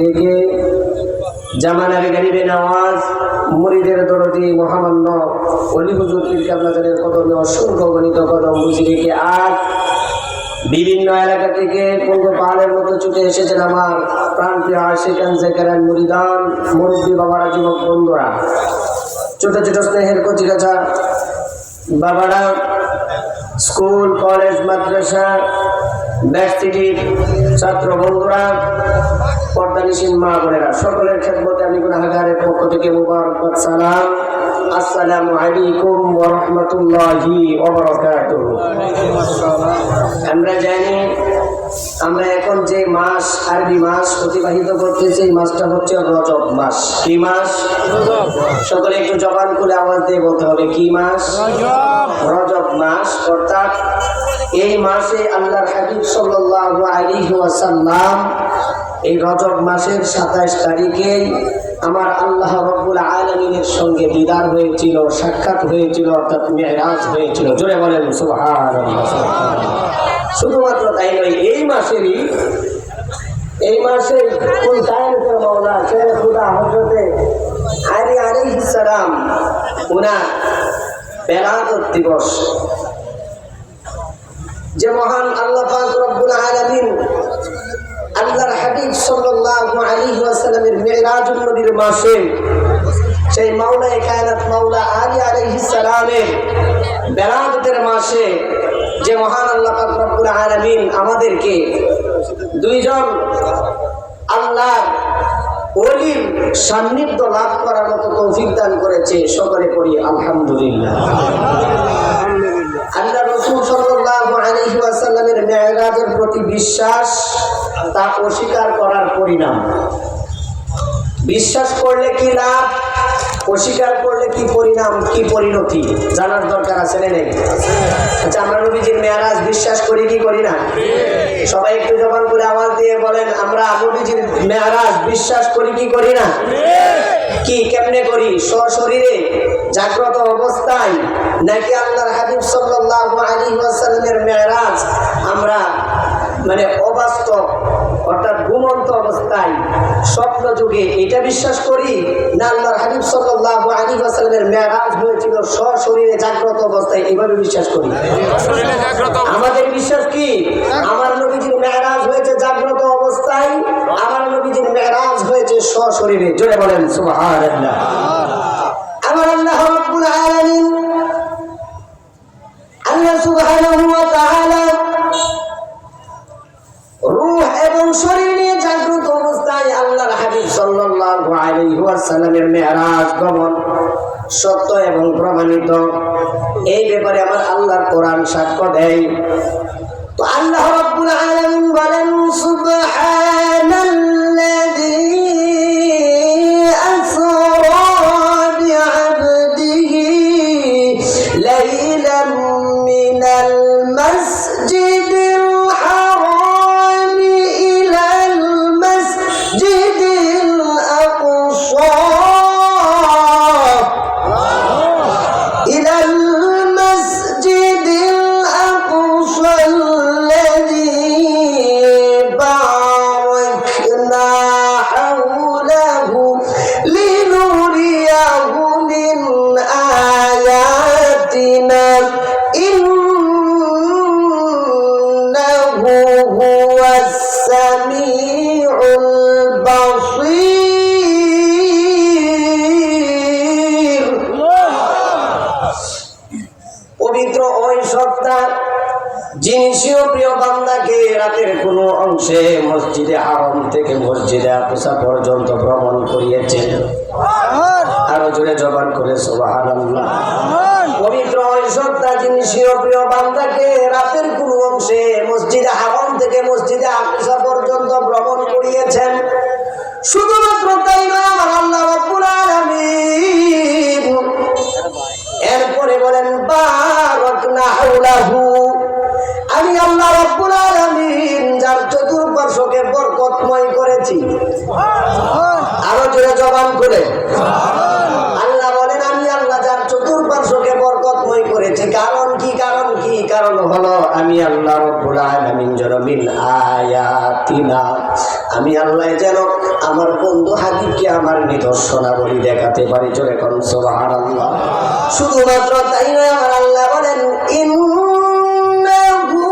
থেকে জামানার গরিবে নওয়াজ দরদি মহামান্য অলি হুজুর গণিত কদম বুঝি রেখে আজ বিভিন্ন এলাকা থেকে পূর্ব পাহাড়ের মতো ছুটে এসেছেন আমার প্রান্তীয় আশিকান জেকারান মুরিদান মুরব্বী বাবারা, যুবক বন্ধুরা। ছোট ছোট স্নেহের কচিকাচা বাবারা, স্কুল, কলেজ, মাদ্রাসা ভার্সিটির ছাত্র বন্ধুরা, পর্দানিসীন মা বোনেরা, সকলের খেদমতে আমি গুনাহাগারের পক্ষ থেকে মুবারক সালাম। আসসালামু আলাইকুম ওয়া রাহমাতুল্লাহি ওয়া বারাকাতুহু। আমরা জানি আমরা এখন যে মাস, আরবি মাস অতিবাহিত করতেছি, এই মাসটা হচ্ছে রজব মাস। কি মাস? সকলে একটু জবান খুলে আওয়াজ দিয়ে বলতে হবে, কি মাস? রজব মাস, অর্থাৎ এই মাসে আল্লাহর হাবিব সাল্লাল্লাহু আলাইহি ওয়াসাল্লাম এই রজব মাসের সাতাইশ তারিখে আমার আল্লাহ রব্বুল আলমিনের সঙ্গে দিদার হয়েছিল, সাক্ষাৎ হয়েছিল, অর্থাৎ মেয়েরাজ হয়েছিল। জোরে বলেন, সুবহানাল্লাহ। শুধুমাত্র তাই নয়, এই মাসেরই এই মাসে কোন কায়নকের মাওলা শেখ খুদা হজরতে আলী আলাইহিস সালাম ওনার বেলাদত দিবস। যে মহান আল্লাহ পাক রব্বুল আলামিন আল্লাহর হাবিব সাল্লাল্লাহু আলাইহি ওয়াসাল্লামের মিরাজুন নবীর মাসে সেই মাওলায়ে কায়নাত মাওলা আলী আলাইহিস সালামের বেলাদতের মাসে যে মহান আল্লাহ রব্বুল আলামিন আমাদেরকে দুইজন আল্লাহর ওলির সান্নিধ্য লাভ করার মতো তৌফিক দান করেছে, সকলে পড়ি আলহামদুলিল্লাহ। আল্লাহ রসুল সাল্লাল্লাহু আলাইহি ওয়াসাল্লামের প্রতি বিশ্বাস, তা অস্বীকার করার পরিণাম। বিশ্বাস করলে কি লাভ? অস্বীকার করলে কি পরিণাম, কি পরিণতি? জানার দরকার আছে নেই? আচ্ছা আমরা নবীজির মেয়ারাজ বিশ্বাস করি কি করি না? সবাই একটু জবান করে আওয়াজ দিয়ে বলেন, আমরা নবীজির মেয়ারাজ বিশ্বাস করি কি করি না? কি, কেমনে করি? সশরীরে জাগ্রত অবস্থায় নাকি আল্লাহর হাবিব সাল্লাল্লাহু আলাইহি ওয়াসাল্লামের মেরাজ আমরা মানে অবাস্তব অর্থাৎ ঘুমন্ত অবস্থায় স্বপ্ন যুগে এটা বিশ্বাস করি না আল্লাহর হাবিব সাল্লাল্লাহু আলাইহি ওয়াসাল্লামের মেরাজ হয়েছিল সশরীরে জাগ্রত অবস্থায় এইভাবে বিশ্বাস করি। আমাদের বিশ্বাস কি? আমার নবীজির মেরাজ হয়েছে জাগ্রত অবস্থায় আমার নবীজির মেরাজ হয়েছে সশরীরে। জোরে বলেন সুবহানাল্লাহ। মেরাজ গমন সত্য এবং প্রমাণিত। এই ব্যাপারে আমার আল্লাহর কোরআন সাক্ষ্য দেয়। তো আল্লাহ রাব্বুল আলামিন বলেন, সুবহানাল্লাযী আসরা বি'আবদিহি লাইলাম মিনাল যিনি প্রিয় বান্দাকে রাতের কোনো অংশে মসজিদে থেকে মসজিদে পর্যন্ত ভ্রমণ করিয়েছেন আরও জোরে জবান করে সুবহানাল্লাহ। পবিত্র ওই যিনি প্রিয় বান্দাকে রাতের কোনো অংশে মসজিদে আরম থেকে মসজিদে আকসা পর্যন্ত ভ্রমণ করিয়েছেন। শুধুমাত্র করেছি আরও জোরে জবান করে। আল্লাহ বলেন, আমি আল্লাহ যার চতুর্পার্শ্বকে বরকতময় করেছি। কারণ কি কারণ কি? কারণ হলো, আমি আল্লাহ আয়াতিনা। আমি আল্লাহ যেন আমার বন্ধু হাবিবকে আমার নিদর্শনাবলী দেখাতে পারি। জোরে কোন, সুবহানাল্লাহ। শুধুমাত্র তাই নয়, আমার আল্লাহ বলেন, ইন্নাহু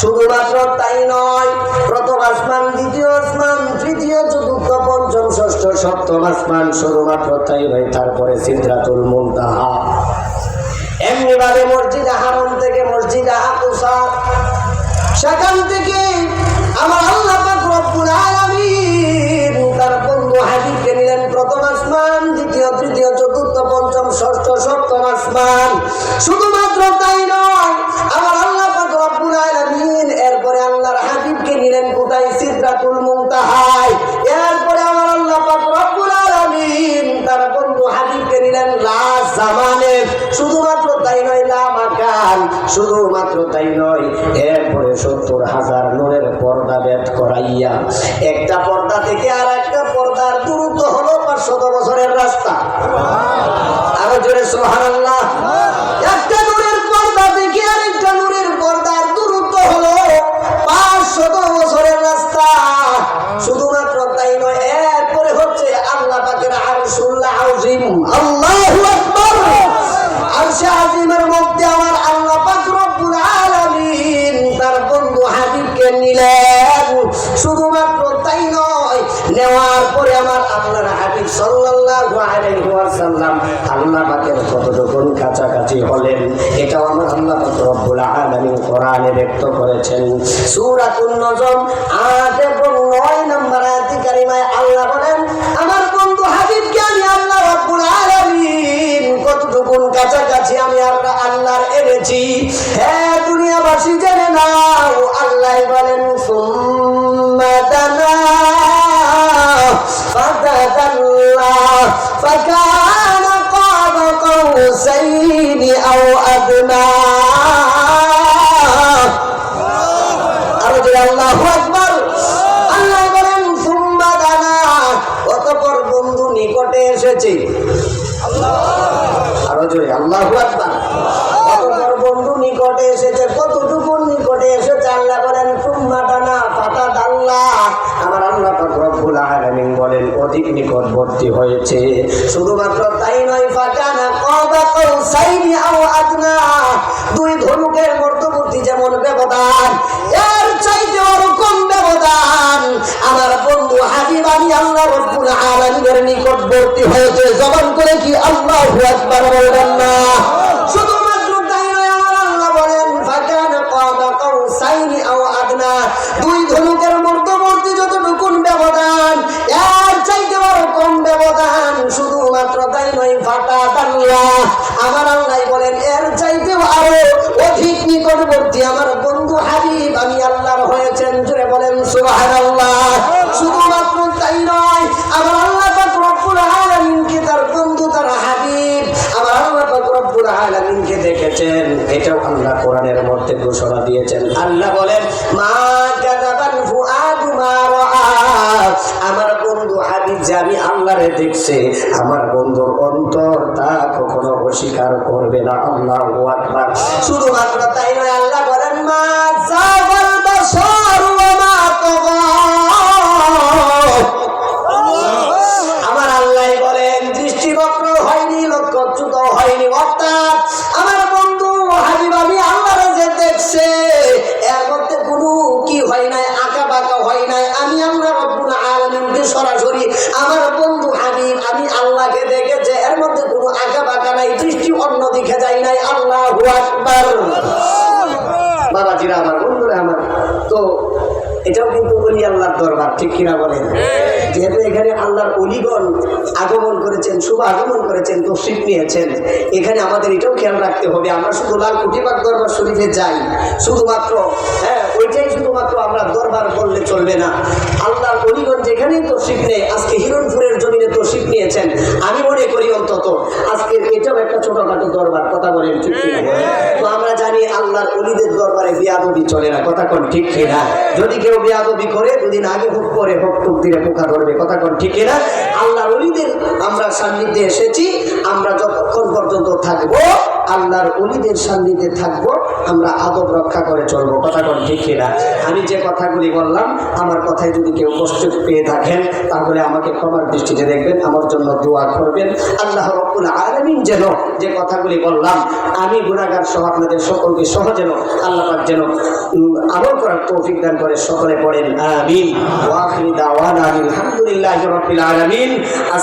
শুধুমাত্র তাই নয়। প্রথম আসমান, দ্বিতীয় আসমান, তৃতীয়, চতুর্থ, পঞ্চম, ষষ্ঠ, সপ্তম আসমান শুধুমাত্র তাই নয়। তারপরে সিদ্ধাতুল মুনতাহা। এমনি ভাবে মসজিদে হারম থেকে মসজিদে আকসা সেখান থেকে আমার আল্লাহ দ্বিতীয়, তৃতীয়, চতুর্থ, পঞ্চম, ষষ্ঠ, সপ্তম আসমান। শুধুমাত্র তাই নয়, আমার লা শুধুমাত্র তাই নয়, এরপরে সত্তর হাজার নূরের পর্দা বেদ করাইয়া, একটা পর্দা থেকে আর একটা পর্দার দূরত্ব হলো পাঁচশত বছরের রাস্তা। আরও জোরে সোহানাল্লাহ একটা কাছাকাছি হলেন, এটাও আমার আল্লাহ পাক রব্বুল আলামিন কোরআনে ব্যক্ত করেছেন। সূরাতুন নজম 8 এবং 9 নম্বর আয়াতে আল্লাহ বলেন, আমার বন্ধু হাবিবকে আমি আল্লাহ রব্বুল আলামিন কতটুকুন কাছাকাছি আমি আল্লাহ আল্লাহর এনেছি? হ্যাঁ এসেছে আরও আল্লাহ বন্ধু নিকটে এসেছে কতটুকু নিকটে এসেছে, আল্লাহ বলেন আমার অধিক নিকটবর্তী হয়েছে। শুধুমাত্র তাই নয় ফাটানা কবা কাউসাইনি আও আদনা। নিকটবর্তী হয়েছে। জবান করে কি আল্লাহ আকবার না? দেখছে আমার বন্ধুর অন্তর তা কখনো অস্বীকার করবে না, আল্লাহ শুধুমাত্র তাই নয়, আল্লাহ বলেন, মা এটাও কিন্তু অলি আল্লাহর দরবার, ঠিক কিনা বলেন? যেহেতু এখানে আল্লাহর অলিগণ আগমন করেছেন, শুভ আগমন করেছেন তসিফ নিয়েছেন, এখানে আমাদের এটাও খেয়াল রাখতে হবে। আমরা শুধু লাল কুটিবাগ দরবার শরীফে যাই, শুধুমাত্র হ্যাঁ ওইটাই শুধুমাত্র আমরা দরবার করলে চলবে না। আল্লাহর অলিগণ যেখানেই তসিফ নেই আজকে হিরণপুরের জমিনে তসিফ নিয়েছেন, আমি মনে করি অন্তত, আজকে এটাও একটা ছোটখাটো দরবার, কথা বলেন ঠিক কিনা? আল্লাহর অলিদের দরবারে বিয়াদবি চলে না, কথা কোন ঠিক কিনা? যদি কেউ বিয়াদবি করে, দুদিন আগে হুক করে হোক, টুক দিলে পোকা ধরবে, কথা কোন ঠিক কিনা? আল্লাহর অলিদের আমরা সান্নিধ্যে এসেছি, আমরা যতক্ষণ পর্যন্ত থাকব, আল্লাহর অলিদের সান্নিধ্যে থাকব, আমরা আদব রক্ষা করে চলবো। কথা কোন ঠিক কিনা? আমি যে কথাগুলি বললাম, আমার কথায় যদি কেউ কষ্ট পেয়ে থাকেন, তাহলে আমাকে ক্ষমার দৃষ্টিতে দেখবেন, আমার জন্য দোয়া করবেন। আল্লাহ রব্বুল আলমিন যেন যে কথাগুলি বললাম, আমি গুণাগার সহ আপনাদের সকলকে সহ যেন আল্লাহ যেন আমল করার তৌফিক দান করে সকলে পড়েন। আমিন। আলহামদুলিল্লাহ রবিল আলমিন।